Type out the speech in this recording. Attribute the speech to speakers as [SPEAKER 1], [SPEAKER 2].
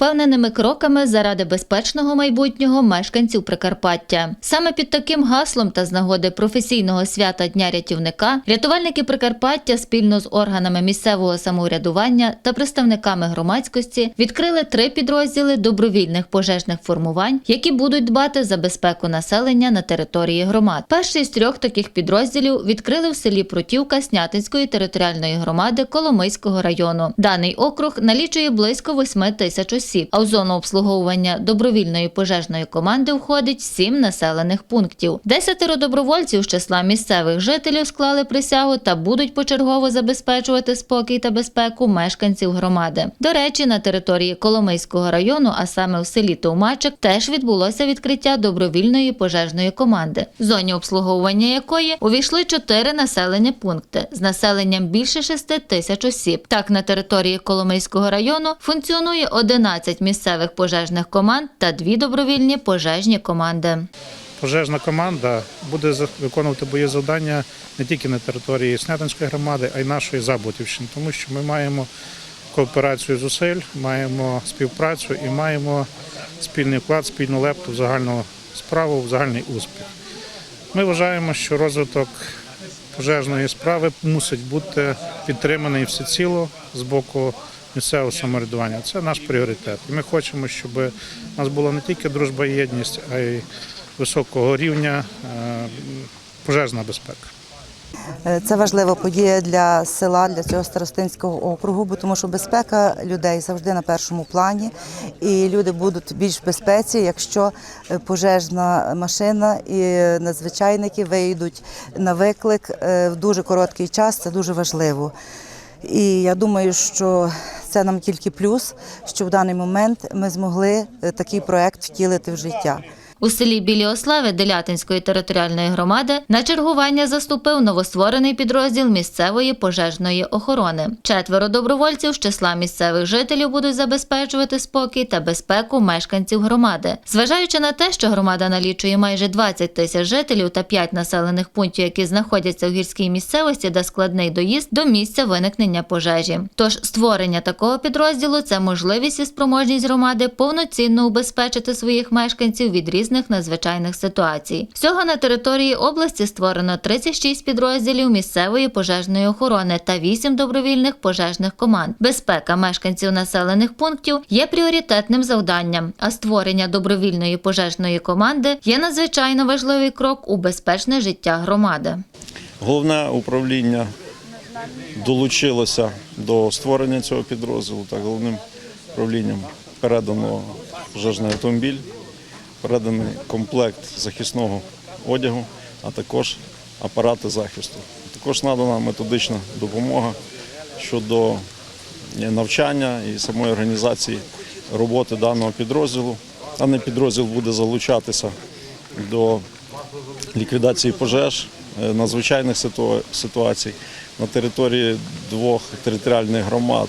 [SPEAKER 1] впевненими кроками заради безпечного майбутнього мешканців Прикарпаття. Саме під таким гаслом та з нагоди професійного свята Дня рятівника рятувальники Прикарпаття спільно з органами місцевого самоврядування та представниками громадськості відкрили три підрозділи добровільних пожежних формувань, які будуть дбати за безпеку населення на території громад. Перший з трьох таких підрозділів відкрили в селі Прутівка Снятинської територіальної громади Коломийського району. Даний округ налічує близько 8 тисяч осіб, а в зону обслуговування добровільної пожежної команди входить сім населених пунктів. Десятеро добровольців з числа місцевих жителів склали присягу та будуть почергово забезпечувати спокій та безпеку мешканців громади. До речі, на території Коломийського району, а саме в селі Товмачик, теж відбулося відкриття добровільної пожежної команди, в зоні обслуговування якої увійшли чотири населені пункти з населенням більше 6 тисяч осіб. Так, на території Коломийського району функціонує 11 місцевих пожежних команд та дві добровільні пожежні команди.
[SPEAKER 2] Пожежна команда буде виконувати бої завдання не тільки на території Снятинської громади, а й нашої Забутівщини, тому що ми маємо кооперацію зусиль, маємо співпрацю і маємо спільний вклад, спільну лепту в загальну справу, в загальний успіх. Ми вважаємо, що розвиток пожежної справи мусить бути підтриманий всеціло з боку місцевого самоврядування. Це наш пріоритет. І ми хочемо, щоб у нас була не тільки дружба і єдність, а й високого рівня е, пожежна безпека.
[SPEAKER 3] Е, Це важлива подія для села, для цього старостинського округу, бо тому що безпека людей завжди на першому плані, і люди будуть більш в безпеці, якщо е, пожежна машина і надзвичайники вийдуть на виклик в дуже короткий час. Це дуже важливо. І я думаю, що це нам тільки плюс, що в даний момент ми змогли е, такий проект втілити в життя.
[SPEAKER 1] У селі Білі Ослави Делятинської територіальної громади на чергування заступив новостворений підрозділ місцевої пожежної охорони. Четверо добровольців з числа місцевих жителів будуть забезпечувати спокій та безпеку мешканців громади. Зважаючи на те, що громада налічує майже 20 тисяч жителів та 5 населених пунктів, які знаходяться в гірській місцевості, де складний доїзд до місця виникнення пожежі. Тож створення такого підрозділу це можливість і спроможність громади повноцінно убезпечити своїх мешканців від різних надзвичайних ситуацій. Всього на території області створено 36 підрозділів місцевої пожежної охорони та 8 добровільних пожежних команд. Безпека мешканців населених пунктів є пріоритетним завданням, а створення добровільної пожежної команди є надзвичайно важливий крок у безпечне життя громади.
[SPEAKER 4] Головне управління долучилося до створення цього підрозділу та головним управлінням передано пожежний автомобіль, переданий комплект захисного одягу, а також апарати захисту. Також надана методична допомога щодо навчання і самої організації роботи даного підрозділу. Даний підрозділ буде залучатися до ліквідації пожеж, е, надзвичайних ситуацій на території двох територіальних громад